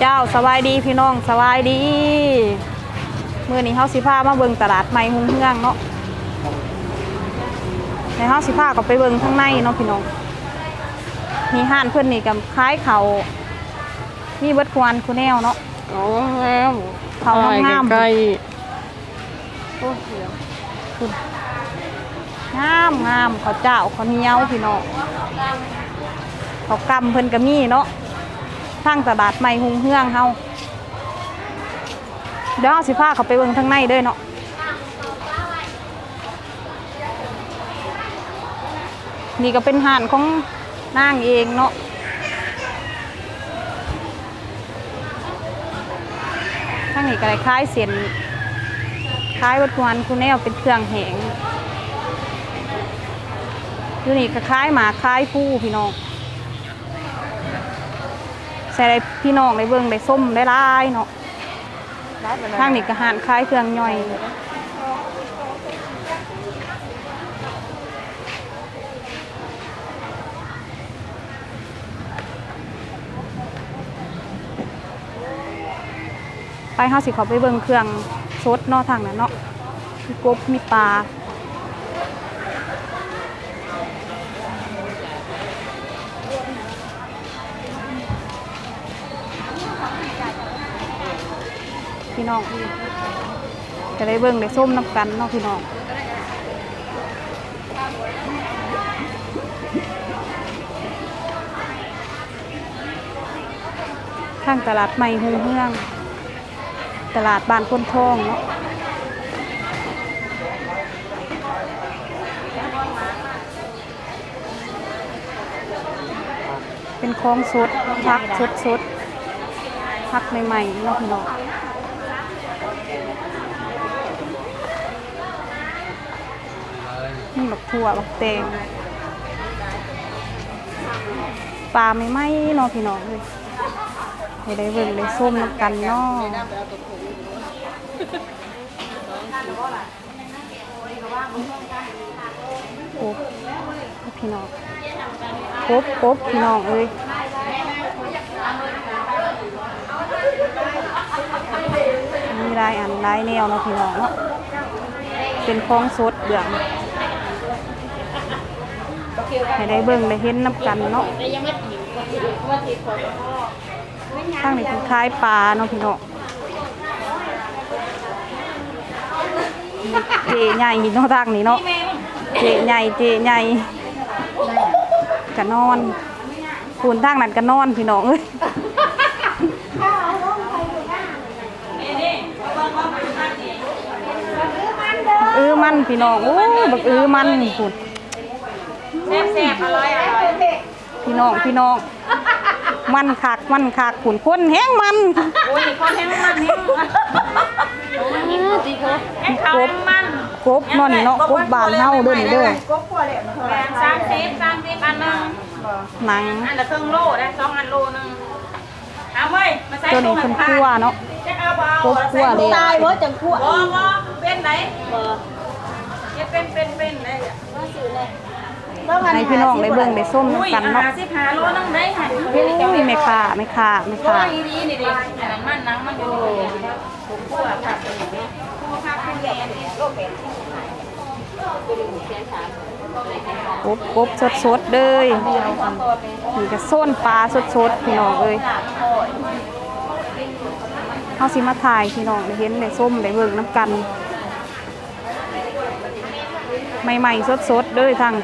เจ้าสบายดีพี่น้องสบายดีมื้อนี้เฮาสิพามาเบิ่งตลาดใหม่หุ่งเฮืองเนาะในเฮาสิพาก็ไปเบิ่งข้างในเนาะพี่น้องมีห้านเพิ่นนี่กับคล้ายเขาวมีเบิดควรคูแนวเนาะอ๋อแล้เขางามๆใกล้งามงามข้าวเจ้าข้าวเหนียวพี่น้องข้าวกำเพิ่นก็มีเนาะ ทางตลาดใหม่หุงเฮืองเฮาเดี๋ยวเฮาสิพาเขาไปเบิ่งข้างในเด้อเนาะนี่ก็เป็นห่านของนางเองเนาะทางนี้ก็ได้คล้ายเส้นคล้ายวัตถุอันคุณแนวเป็นเครื่องแหงอยู่นี่ก็คล้ายหมาคล้ายผู้พี่น้อง ส่ได้พี่น้องได้เบิ่งได้ส้มได้ลายเนาะทางนี้ก็หานคล้ายเครื่องย่อยไปเฮาสิเขาไปเบิ่งเครื่องสดเนาะทางนั้นเนาะมีกบมีปลา พี่น้องจะได้เบิ่งได้ส้มน้ำกันเนาะพี่น้องข้างตลาดใหม่ฮูเฮือง ตลาดบานคนทองเนาะเป็นของสดพักสดสดพักใหม่ๆเนาะพี่น้อง นี่บักถั่วบักแตงปลาไม่ไหมเนาะพี่น้องเลยให้ได้เบิ่งได้ส้มกันเนาะโอ้พี่น้องครบครบพี่น้องเอ้ยมีลายอันลายแนวเนาะพี่น้องเนาะเป็นของสดเดือง ให้ได้เบิ่งได้เห็นน้ำกันเนาะทางนี้เป็นคล้ายปลาเนาะพี่น้องเจใหญ่เนาะทางนี้เนาะเจใหญ่เจใหญ่ก็นอนคูนทางนั้นก็นอนพี่น้องเอ้ยเออมันพี่น้องโอ้บักเออมันพูด แซ่บๆอร่อยอร่อยพี่น้องพี่น้อง มันคักมันคักขุนคนแห้งมันโอ้ยคนแห้งมันแห้งแห้งเขาแห้งมันกบเนอนเนาะกบบานเฮาเด้อนี่เด้อสามสิบสามสิบอันหนึงหนังอันละครึ่งโลได้สองอันโลหนึงเอาเว้ยมาใส่ตัวนี้เป็นคั่วเนาะจะเอาเบากบคั่วเลยตายเว่าจังคั่วบ่บ่เป็นไหนเฮ็ดเป็นเป็นเป็นได้อะ ให้พี่น้องได้เบิ่งได้ส้มอุ้ยกันเนาะหาสิบหาโลนึงได้หันโอ้ยไม่ค่าไม่ค่าไม่โอ้ค่ายดีนี่ดิอันนั้นมันหนังมันอยู่ผมคั่วผักเป็นอย่างนี้คั่วผักเป็นแกงนี่โลเป็ดกบกบสดสดๆเลยนี่ก็ส้นปลาสดสดๆพี่น้องเอ้ยเฮาสิมาถ่ายพี่น้องได้เห็นได้ส้มได้เบิ่งน้ำกัน ใหม่ๆสดๆเด้อทาง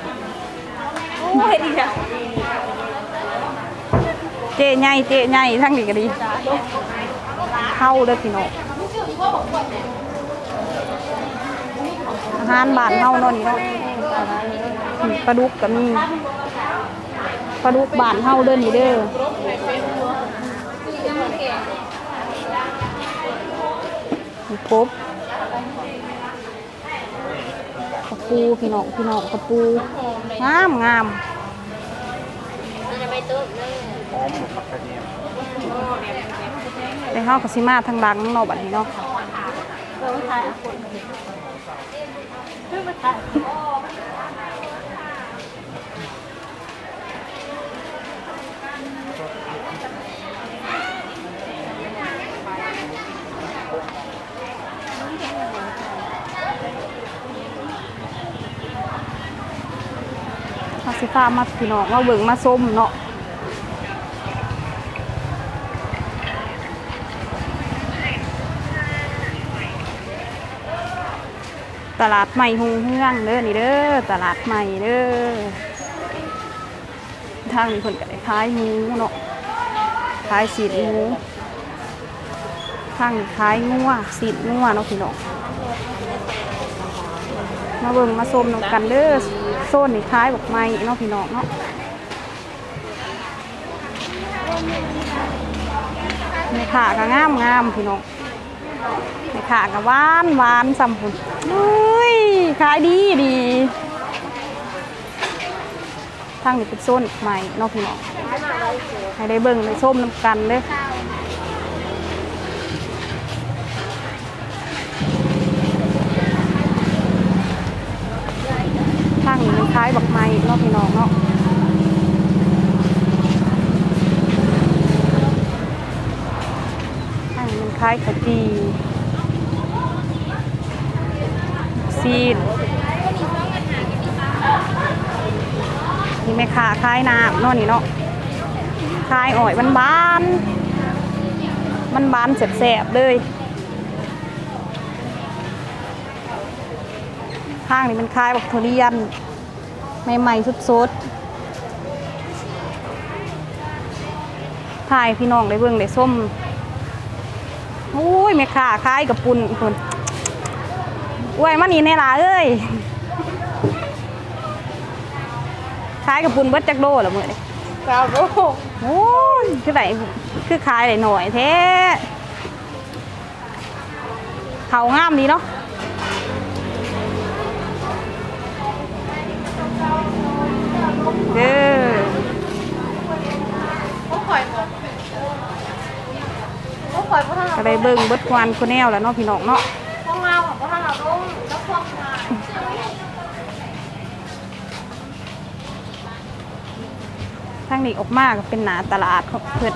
โอ้ยดีอะเจใหญ่เจใหญ่ทั้งนี้ก็ดีเข้าเด้อพี่น้องอาหารบ้านเฮาเนาะนี่เนาะนี่ปลาดุกก็มีปลาดุกบ้านเฮาเด้อนี่เด้อนี่กบกระ ปูพี่น้องพี่น้องกระปูงามงามไปเฮาก็สิมาทางดังเนาะบัดนี้เนาะ มาสิฟ้ามาพี่น้องมาเบิ่งมาส้มเนาะตลาดใหม่หงเฮืองเด้อนี่เด้อตลาดใหม่เด้อทางนี้เดินก็ได้ขายหมูเนาะขายสีดหมูทางนี้ขายงัวสีดงัวเนาะพี่น้องมาเบิ่งมาส้มนำกันเด้อ โซนนี่คล้ายบอกไม้เนาะพี่น้องเนาะในขาก็งามงามพี่น้องในขาก็หวานหวานสัมพุนอุ้ยขายดีดีทางนี้เป็นโซนใหม่เนาะพี่น้องให้ได้เบิ่งได้ส้มน้ำกันเด้อ ข้างนี้มันคล้ายบักไม้เนาะพี่น้องเนาะข้างนี้มันคล้ายขจีซีดนี่แม่ค้าคล้ายน้ำเนาะนี่เนาะคล้ายอ่อยมันบาน มันบานแสบๆเลยข้างนี้มันคล้ายบักทุเรียน ใหม่ๆสดๆถ่ายพี่น้องได้เบิ่งได้ส้มโอ้ยแม่ค้าคล้ายกับปุ่นคนอวยมันนี่แน่ล่ะเอ้ยคล้ายกับปุ่นเบิดจักโดละมื้อนี้เก้าโลโอ้ยคือไหนคือขายได้หน่อยแท้เขางามดีเนาะ เด้อเขาคอยบอกเขาคอยเพราะถ้าเราก็ได้เบิ่งเบิดควันคนแนวแล้วเนาะพี่น้องเนาะห้องเราเพราะถ้าเราลงแล้วพวกมาทางนี้ออกมาก็เป็นหนาตลาดของเพิ่น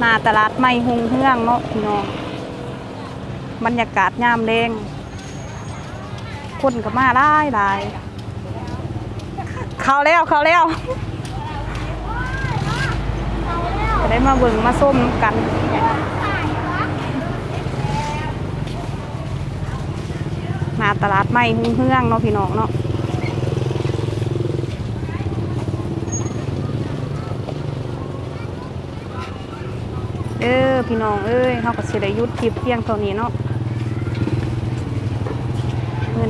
หนาตลาดใหม่หุงเฮืองเนาะพี่น้องบรรยากาศยามแดง คนก็มาหลายหลายเขาแล้วเขาแล้วจะได้มาเบิ่งมาส้มกันหน้าตลาดใหม่หุงเฮืองเนาะพี่น้องเนาะเออพี่น้องเอ้ยเขาก็สิได้หยุดคลิปเพียงเท่านี้เนาะ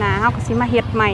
หนาเขาก็สิมาเฮ็ดใหม่